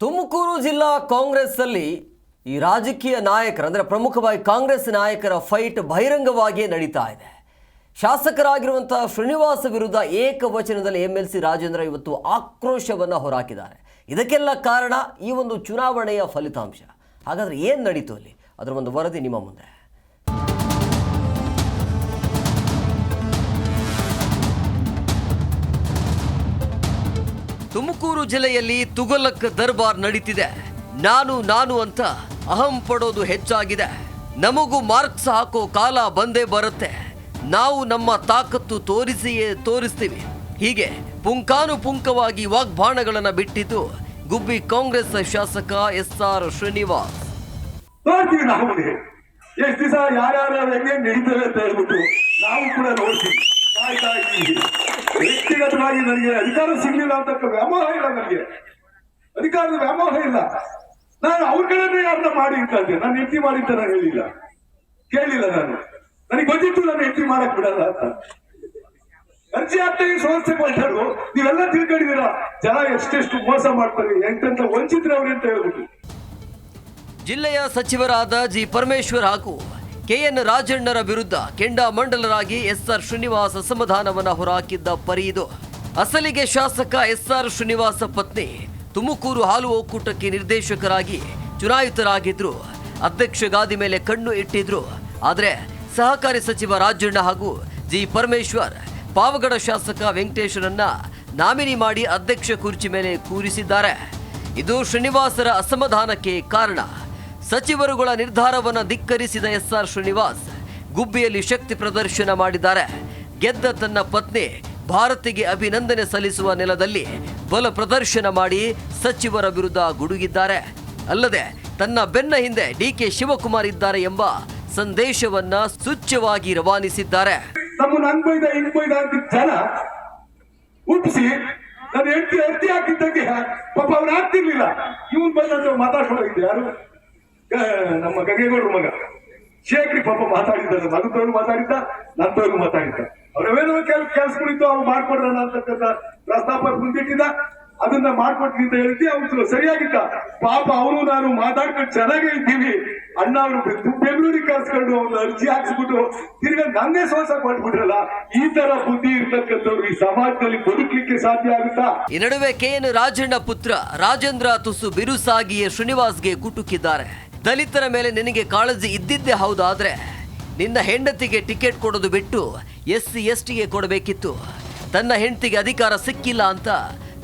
ತುಮಕೂರು ಜಿಲ್ಲಾ ಕಾಂಗ್ರೆಸ್ಸಲ್ಲಿ ಈ ರಾಜಕೀಯ ನಾಯಕರ, ಅಂದರೆ ಪ್ರಮುಖವಾಗಿ ಕಾಂಗ್ರೆಸ್ ನಾಯಕರ ಫೈಟ್ ಬಹಿರಂಗವಾಗಿಯೇ ನಡೀತಾ ಇದೆ. ಶಾಸಕರಾಗಿರುವಂಥ ಶ್ರೀನಿವಾಸ ವಿರುದ್ಧ ಏಕವಚನದಲ್ಲಿ ಎಂ ಎಲ್ ಸಿ ರಾಜೇಂದ್ರ ಇವತ್ತು ಆಕ್ರೋಶವನ್ನು ಹೊರಹಾಕಿದ್ದಾರೆ ಇದಕ್ಕೆಲ್ಲ ಕಾರಣ ಈ ಒಂದು ಚುನಾವಣೆಯ ಫಲಿತಾಂಶ. ಹಾಗಾದರೆ ಏನು ನಡೀತು ಅಲ್ಲಿ? ಅದರ ಒಂದು ವರದಿ ನಿಮ್ಮ ಮುಂದೆ. ತುಮಕೂರು ಜಿಲ್ಲೆಯಲ್ಲಿ ತುಗಲಕ್ ದರ್ಬಾರ್ ನಡೀತಿದೆ. ನಾನು ನಾನು ಅಂತ ಅಹಂ ಪಡೋದು ಹೆಚ್ಚಾಗಿದೆ. ನಮಗೂ ಮಾರ್ಕ್ಸ್ ಹಾಕೋ ಕಾಲ ಬಂದೇ ಬರುತ್ತೆ. ನಾವು ನಮ್ಮ ತಾಕತ್ತು ತೋರಿಸಿಯೇ ತೋರಿಸ್ತೀವಿ. ಹೀಗೆ ಪುಂಕಾನುಪುಂಕವಾಗಿ ವಾಗ್ಬಾಣಗಳನ್ನು ಬಿಟ್ಟಿದ್ದು ಗುಬ್ಬಿ ಕಾಂಗ್ರೆಸ್ ಶಾಸಕ ಎಸ್ ಆರ್ ಶ್ರೀನಿವಾಸ್ ಎಷ್ಟು ದಿವಸ ಯಾರ್ಯಾರು ಅಂತ ಹೇಳ್ಬಿಟ್ಟು ನಾವು ಕೂಡ ನೋಡ್ತೀವಿ. ವ್ಯಕ್ತಿಗತವಾಗಿ ನನಗೆ, ಅಧಿಕಾರ ಸಿಗ್ಲಿಲ್ಲ ಅಂತ ವ್ಯಾಮೋಹ ಇಲ್ಲ ನನಗೆ. ಅಧಿಕಾರದ ವ್ಯಾಮೋಹ ಇಲ್ಲ. ನಾನು ಅವ್ರ ಕಡೆನೇ ಯಾರನ್ನ ಮಾಡಿ ಅಂದೆ. ನಾನು ಹೆಂಡತಿ ಮಾಡಿ ಅಂತ ನಾನು ಹೇಳಿಲ್ಲ. ಕೇಳಿಲ್ಲ ನಾನು. ನನಗೆ ಗೊತ್ತಿತ್ತು ನಾನು ಹೆಂಡತಿ ಮಾಡಕ್ ಬಿಡಲ್ಲ ಅಂತ. ಅರ್ಜಿ ಆಗ್ತಾಗಿ ಸಂಸ್ಥೆ ಕೊಟ್ಟರು ನೀವೆಲ್ಲ ತಿಳ್ಕೊಂಡಿದ್ದೀರಾ? ಜನ ಎಷ್ಟೆಷ್ಟು ಮೋಸ ಮಾಡ್ತಾರೆ, ಎಂತೆಂತ ವಂಚಿತ್ರೆ ಅವ್ರು ಅಂತ ಹೇಳ್ಬಿಟ್ಟು. ಜಿಲ್ಲೆಯ ಸಚಿವರಾದ ಜಿ ಪರಮೇಶ್ವರ್ ಹಾಗೂ ಕೆಎನ್ ರಾಜಣ್ಣರ ವಿರುದ್ಧ ಕೆಂಡಾಮಂಡಲರಾಗಿ ಎಸ್ಆರ್ ಶ್ರೀನಿವಾಸ ಅಸಮಾಧಾನವನ್ನು ಹೊರಹಾಕಿದ್ದ ಪರಿ ಇದು. ಅಸಲಿಗೆ ಶಾಸಕ ಎಸ್ಆರ್ ಶ್ರೀನಿವಾಸ ಪತ್ನಿ ತುಮಕೂರು ಹಾಲು ಒಕ್ಕೂಟಕ್ಕೆ ನಿರ್ದೇಶಕರಾಗಿ ಚುನಾಯಿತರಾಗಿದ್ರು. ಅಧ್ಯಕ್ಷ ಗಾದಿ ಮೇಲೆ ಕಣ್ಣು ಇಟ್ಟಿದ್ರು. ಆದರೆ ಸಹಕಾರಿ ಸಚಿವ ರಾಜಣ್ಣ ಹಾಗೂ ಜಿ ಪರಮೇಶ್ವರ್ ಪಾವಗಡ ಶಾಸಕ ವೆಂಕಟೇಶ್ವರನ್ನ ನಾಮಿನಿ ಮಾಡಿ ಅಧ್ಯಕ್ಷ ಕುರ್ಚಿ ಮೇಲೆ ಕೂರಿಸಿದ್ದಾರೆ. ಇದು ಶ್ರೀನಿವಾಸರ ಅಸಮಾಧಾನಕ್ಕೆ ಕಾರಣ. ಸಚಿವರುಗಳ ನಿರ್ಧಾರವನ್ನು ಧಿಕ್ಕರಿಸಿದ ಎಸ್ಆರ್ ಶ್ರೀನಿವಾಸ್, ಗುಬ್ಬಿಯಲ್ಲಿ ಶಕ್ತಿ ಪ್ರದರ್ಶನ ಮಾಡಿದ್ದಾರೆ. ಗೆದ್ದ ತನ್ನ ಪತ್ನಿ ಭಾರತಿಗೆ ಅಭಿನಂದನೆ ಸಲ್ಲಿಸುವ ನೆಲದಲ್ಲಿ ಬಲ ಪ್ರದರ್ಶನ ಮಾಡಿ ಸಚಿವರ ವಿರುದ್ಧ ಗುಡುಗಿದ್ದಾರೆ. ಅಲ್ಲದೆ ತನ್ನ ಬೆನ್ನ ಹಿಂದೆ ಡಿಕೆ ಶಿವಕುಮಾರ್ ಇದ್ದಾರೆ ಎಂಬ ಸಂದೇಶವನ್ನ ಸೂಚ್ಯವಾಗಿ ರವಾನಿಸಿದ್ದಾರೆ. ಜನ ಹೆಂಡತಿ ಹಾಕಿದ್ದಕ್ಕೆ ಪಾಪ ಅವ್ರು ಆಗ್ತಿರ್ಲಿಲ್ಲ. ಇವನ್ ಯಾರು? ನಮ್ಮ ಗಂಗೇಗೌಡ್ರ ಮಗ. ಶೇಖರಿ ಪಾಪ ಮಾತಾಡಿದ್ದ ಮಗದವ್ರು ಮಾತಾಡಿದ್ದ ತೋರು ಮಾತಾಡಿದ್ದ. ಅವ್ರವೇನೋ ಕೆಲ, ಕೆಲ್ಸಗಳಿತ್ತು, ಅವ್ರು ಮಾಡ್ಕೊಡ್ರಣ ಅಂತಕ್ಕಂಥ ಪ್ರಸ್ತಾಪ ಮುಂದಿಟ್ಟಿದ್ದ. ಅದನ್ನ ಮಾಡ್ಕೊಟ್ಟಿ ಅಂತ ಹೇಳ್ತಿ ಅವ್ರು ಸರಿಯಾಗಿದ್ದ. ಪಾಪ ಅವನು ನಾನು ಮಾತಾಡ್ಕೊಂಡು ಚೆನ್ನಾಗೇ ಇದ್ದೀವಿ. ಅಣ್ಣ ಅವರು ಬೆಂಗಳೂರಿಗೆ ಕರ್ಸ್ಕೊಂಡು ಅವ್ನ ಅರ್ಜಿ ಹಾಕ್ಸ್ಬಿಟ್ಟು ತಿರ್ಗಾ ನನ್ನೇ ಶ್ವಾಸ ಕೊಟ್ಬಿಟ್ರಲ್ಲ, ಈ ತರ ಬುದ್ಧಿ ಇರ್ತಕ್ಕಂಥವ್ರು ಈ ಸಮಾಜದಲ್ಲಿ ಬದುಕಲಿಕ್ಕೆ ಸಾಧ್ಯ ಆಗುತ್ತಾ? ಈ ನಡುವೆ ಕೆಎನ್ ರಾಜಣ್ಣ ಪುತ್ರ ರಾಜೇಂದ್ರ ತುಸು ಬಿರುಸಾಗಿಯೇ ಶ್ರೀನಿವಾಸ್ಗೆ ಕುಟುಕಿದ್ದಾರೆ. ದಲಿತರ ಮೇಲೆ ನಿನಗೆ ಕಾಳಜಿ ಇದ್ದಿದ್ದೇ ಹೌದಾದ್ರೆ ನಿನ್ನ ಹೆಂಡತಿಗೆ ಟಿಕೆಟ್ ಕೊಡೋದು ಬಿಟ್ಟು ಎಸ್ ಸಿ ಎಸ್ ಟಿಗೆ ಕೊಡಬೇಕಿತ್ತು. ತನ್ನ ಹೆಂಡತಿಗೆ ಅಧಿಕಾರ ಸಿಕ್ಕಿಲ್ಲ ಅಂತ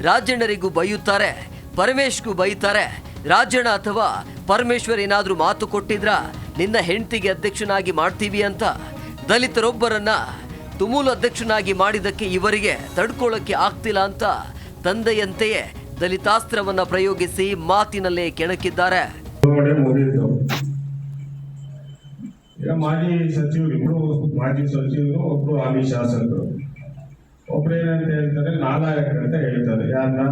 ರಾಜಣ್ಣರಿಗೂ ಬೈಯುತ್ತಾರೆ, ಪರಮೇಶ್ಗೂ ಬೈತಾರೆ. ರಾಜಣ್ಣ ಅಥವಾ ಪರಮೇಶ್ವರ್ ಏನಾದರೂ ಮಾತು ಕೊಟ್ಟಿದ್ರ ನಿನ್ನ ಹೆಂಡತಿಗೆ ಅಧ್ಯಕ್ಷನಾಗಿ ಮಾಡ್ತೀವಿ ಅಂತ ದಲಿತರೊಬ್ಬರನ್ನ ತುಮೂಲು ಅಧ್ಯಕ್ಷನಾಗಿ ಮಾಡಿದ್ದಕ್ಕೆ ಇವರಿಗೆ ತಡ್ಕೊಳ್ಳೋಕೆ ಆಗ್ತಿಲ್ಲ ಅಂತ ತಂದೆಯಂತೆಯೇ ದಲಿತಾಸ್ತ್ರವನ್ನ ಪ್ರಯೋಗಿಸಿ ಮಾತಿನಲ್ಲೇ ಕೆಣಕಿದ್ದಾರೆ. ಮುಗಿಯಿತು ಈಗ ಮಾಜಿ ಸಚಿವರು, ಇಬ್ರು ಮಾಜಿ ಸಚಿವರು, ಒಬ್ರು ಹಾಲಿ ಶಾಸಕರು. ಒಬ್ರು ಏನಂತ ಹೇಳ್ತಾರೆ ನಾಲಾಯಕ ಅಂತ ಹೇಳ್ತಾರೆ. ಯಾರನ್ನ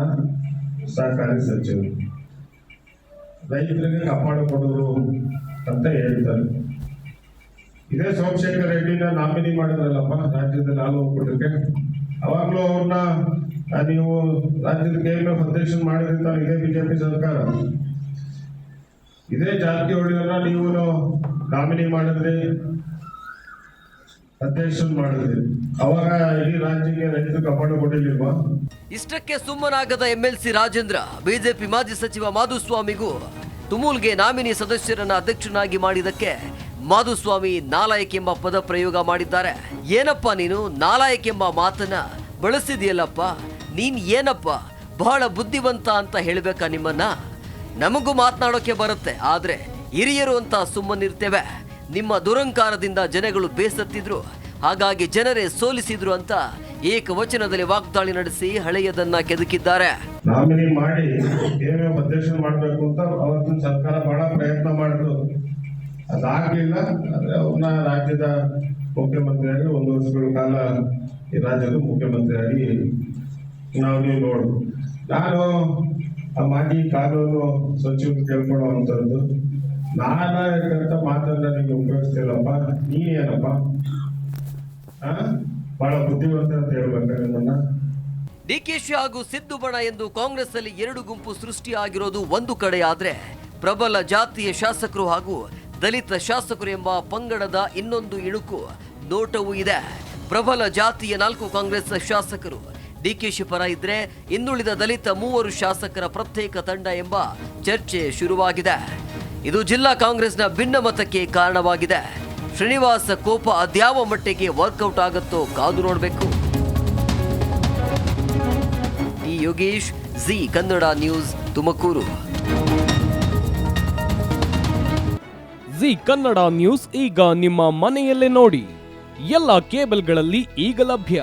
ಸಹಕಾರಿ ಸಚಿವರು. ರೈತರಿಗೆ ಕಾಪಾಡು ಕೊಡೋರು ಅಂತ ಹೇಳ್ತಾರೆ. ಇದೇ ಸೋಮಶೇಖರ್ ರೆಡ್ಡಿನ ನಾಮಿನಿ ಮಾಡಿದ್ರಲ್ಲಪ್ಪ ರಾಜ್ಯದ ಹಾಲು ಒಕ್ಕೂಟಕ್ಕೆ. ಅವಾಗ್ಲೂ ಅವ್ರನ್ನ ನೀವು ರಾಜ್ಯದ ಕೆ ಎಂ ಎಫ್ ಅಧ್ಯಕ್ಷ ಇದೇ ಬಿಜೆಪಿ ಸರ್ಕಾರ. ಇದೇ ಜಾರಕಿಹೊಳಿಯನ್ನ ನೀವು ನಾಮಿನಿ ಮಾಡಿದ್ರಿ ಮಾಡಿದ್ರಿ. ಇಷ್ಟಕ್ಕೆ ಸುಮ್ಮನಾಗದ ಎಂಎಲ್ಸಿ ರಾಜೇಂದ್ರ, ಬಿಜೆಪಿ ಮಾಜಿ ಸಚಿವ ಮಾಧುಸ್ವಾಮಿಗೂ ತುಮೂಲ್ಗೆ ನಾಮಿನಿ ಸದಸ್ಯರನ್ನ ಅಧ್ಯಕ್ಷನಾಗಿ ಮಾಡಿದಕ್ಕೆ ಮಾಧುಸ್ವಾಮಿ ನಾಲಾಯಕ್ ಎಂಬ ಪದ ಪ್ರಯೋಗ ಮಾಡಿದ್ದಾರೆ. ಏನಪ್ಪ ನೀನು ನಾಲಾಯಕ್ ಎಂಬ ಮಾತನ್ನ ಬಳಸಿದೆಯಲ್ಲಪ್ಪ? ನೀನ್ ಏನಪ್ಪ? ಬಹಳ ಬುದ್ಧಿವಂತ ಅಂತ ಹೇಳ್ಬೇಕಾ ನಿಮ್ಮನ್ನ? ನಮಗೂ ಮಾತನಾಡೋಕೆ ಬರುತ್ತೆ, ಆದರೆ ಹಿರಿಯರು ಅಂತ ಸುಮ್ಮನಿರ್ತೇವೆ. ನಿಮ್ಮ ದುರಂಕಾರದಿಂದ ಜನಗಳು ಬೇಸತ್ತಿದ್ರು, ಹಾಗಾಗಿ ಜನರೇ ಸೋಲಿಸಿದ್ರು ಅಂತ ಏಕವಚನದಲ್ಲಿ ವಾಗ್ದಾಳಿ ನಡೆಸಿ ಹಳೆಯದನ್ನ ಕೆದಕಿದ್ದಾರೆ. ನಾಮಿನಿ ಮಾಡಿ ಅಧ್ಯಕ್ಷ ಮಾಡಬೇಕು ಅಂತ ಅವತ್ತಿನ ಸರ್ಕಾರ ಬಹಳ ಪ್ರಯತ್ನ ಮಾಡಿದ್ರು. ಅದಾಗ್ಲಿಲ್ಲ, ಆದ್ರೆ ಅವ್ರನ್ನ ರಾಜ್ಯದ ಮುಖ್ಯಮಂತ್ರಿಯಾಗಿ ಒಂದು ವರ್ಷಗಳ ಕಾಲ ಈ ರಾಜ್ಯದ ಮುಖ್ಯಮಂತ್ರಿಯಾಗಿ ನಾವು ನೀವು ನಾನು ಮಾಜಿ ಕಾನೂನು ಸಚಿವರು ಕೇಳ್ಕೊಳ್ಳುವಂಥದ್ದು ನಾನಾಯಕಂತ ಮಾತನ್ನ ನೀವು ಉಪಯೋಗಿಸ್ತಿಲ್ಲಪ್ಪ ನೀನೇನಪ್ಪ? ಬಹಳ ಬುದ್ಧಿವಂತ ಅಂತ ಹೇಳ್ಬೇಕು ನಿಮ್ಮನ್ನ? ಡಿಕೆಶಿ ಹಾಗೂ ಸಿದ್ದು ಬಣ ಎಂದು ಕಾಂಗ್ರೆಸ್ ಅಲ್ಲಿ ಎರಡು ಗುಂಪು ಸೃಷ್ಟಿಯಾಗಿರೋದು ಒಂದು ಕಡೆ ಪ್ರಬಲ ಜಾತಿಯ ಶಾಸಕರು ಹಾಗೂ ದಲಿತ ಶಾಸಕರು ಎಂಬ ಪಂಗಡದ ಇನ್ನೊಂದು ಇಣುಕು ನೋಟವೂ ಇದೆ. ಪ್ರಬಲ ಜಾತಿಯ ನಾಲ್ಕು ಕಾಂಗ್ರೆಸ್ ಶಾಸಕರು ಡಿಕೆಶಿ ಪರ ಇದ್ರೆ ಇನ್ನುಳಿದ ದಲಿತ ಮೂವರು ಶಾಸಕರ ಪ್ರತ್ಯೇಕ ತಂಡ ಎಂಬ ಚರ್ಚೆ ಶುರುವಾಗಿದೆ. ಇದು ಜಿಲ್ಲಾ ಕಾಂಗ್ರೆಸ್ನ ಭಿನ್ನಮತಕ್ಕೆ ಕಾರಣವಾಗಿದೆ. ಶ್ರೀನಿವಾಸ ಕೋಪ ಅದ್ಯಾವ ಮಟ್ಟಿಗೆ ವರ್ಕೌಟ್ ಆಗುತ್ತೋ ಕಾದು ನೋಡಬೇಕು. ಈ Yogesh, Zee Kannada news, Tumakuru. Zee Kannada news ಈಗ ನಿಮ್ಮ ಮನೆಯಲ್ಲೇ ನೋಡಿ. ಎಲ್ಲ ಕೇಬಲ್ಗಳಲ್ಲಿ ಈಗ ಲಭ್ಯ.